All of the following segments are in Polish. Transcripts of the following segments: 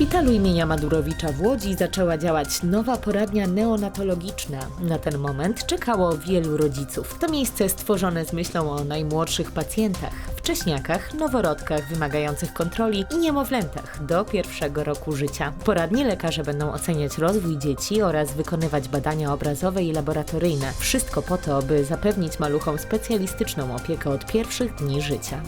szpitalu imienia Madurowicza w Łodzi zaczęła działać nowa poradnia neonatologiczna. Na ten moment czekało wielu rodziców. To miejsce stworzone z myślą o najmłodszych pacjentach, wcześniakach, noworodkach wymagających kontroli i niemowlętach do pierwszego roku życia. W poradni lekarze będą oceniać rozwój dzieci oraz wykonywać badania obrazowe i laboratoryjne. Wszystko po to, by zapewnić maluchom specjalistyczną opiekę od pierwszych dni życia.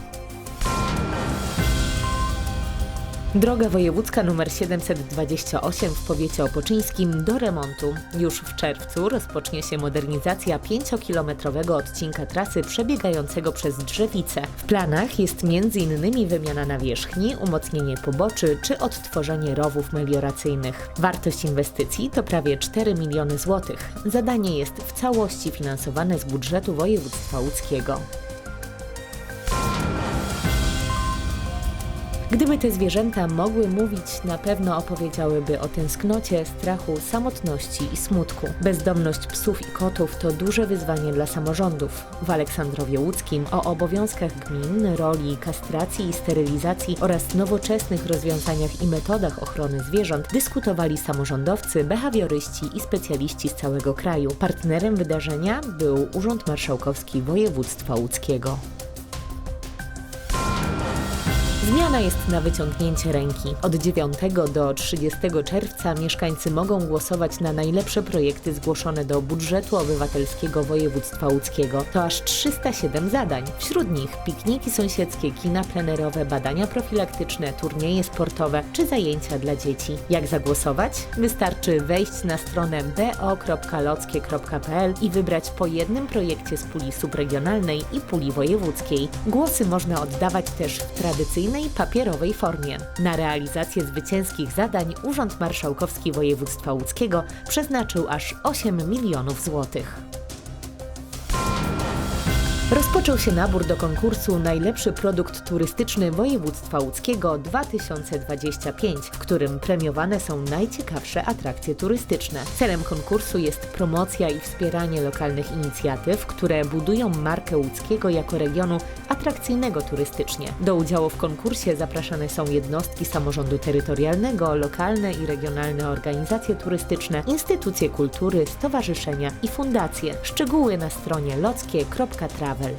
Droga wojewódzka nr 728 w powiecie opoczyńskim do remontu. Już w czerwcu rozpocznie się modernizacja 5-kilometrowego odcinka trasy przebiegającego przez Drzewice. W planach jest m.in. wymiana nawierzchni, umocnienie poboczy czy odtworzenie rowów melioracyjnych. Wartość inwestycji to prawie 4 miliony złotych. Zadanie jest w całości finansowane z budżetu województwa łódzkiego. Gdyby te zwierzęta mogły mówić, na pewno opowiedziałyby o tęsknocie, strachu, samotności i smutku. Bezdomność psów i kotów to duże wyzwanie dla samorządów. W Aleksandrowie Łódzkim o obowiązkach gmin, roli kastracji i sterylizacji oraz nowoczesnych rozwiązaniach i metodach ochrony zwierząt dyskutowali samorządowcy, behawioryści i specjaliści z całego kraju. Partnerem wydarzenia był Urząd Marszałkowski Województwa Łódzkiego. Zmiana jest na wyciągnięcie ręki. Od 9 do 30 czerwca mieszkańcy mogą głosować na najlepsze projekty zgłoszone do budżetu obywatelskiego województwa łódzkiego. To aż 307 zadań. Wśród nich pikniki sąsiedzkie, kina plenerowe, badania profilaktyczne, turnieje sportowe czy zajęcia dla dzieci. Jak zagłosować? Wystarczy wejść na stronę bo.lockie.pl i wybrać po jednym projekcie z puli subregionalnej i puli wojewódzkiej. Głosy można oddawać też w tradycyjnej papierowej formie. Na realizację zwycięskich zadań Urząd Marszałkowski Województwa Łódzkiego przeznaczył aż 8 milionów złotych. Rozpoczął się nabór do konkursu Najlepszy produkt turystyczny województwa łódzkiego 2025, w którym premiowane są najciekawsze atrakcje turystyczne. Celem konkursu jest promocja i wspieranie lokalnych inicjatyw, które budują markę łódzkiego jako regionu atrakcyjnego turystycznie. Do udziału w konkursie zapraszane są jednostki samorządu terytorialnego, lokalne i regionalne organizacje turystyczne, instytucje kultury, stowarzyszenia i fundacje. Szczegóły na stronie lockie.travel.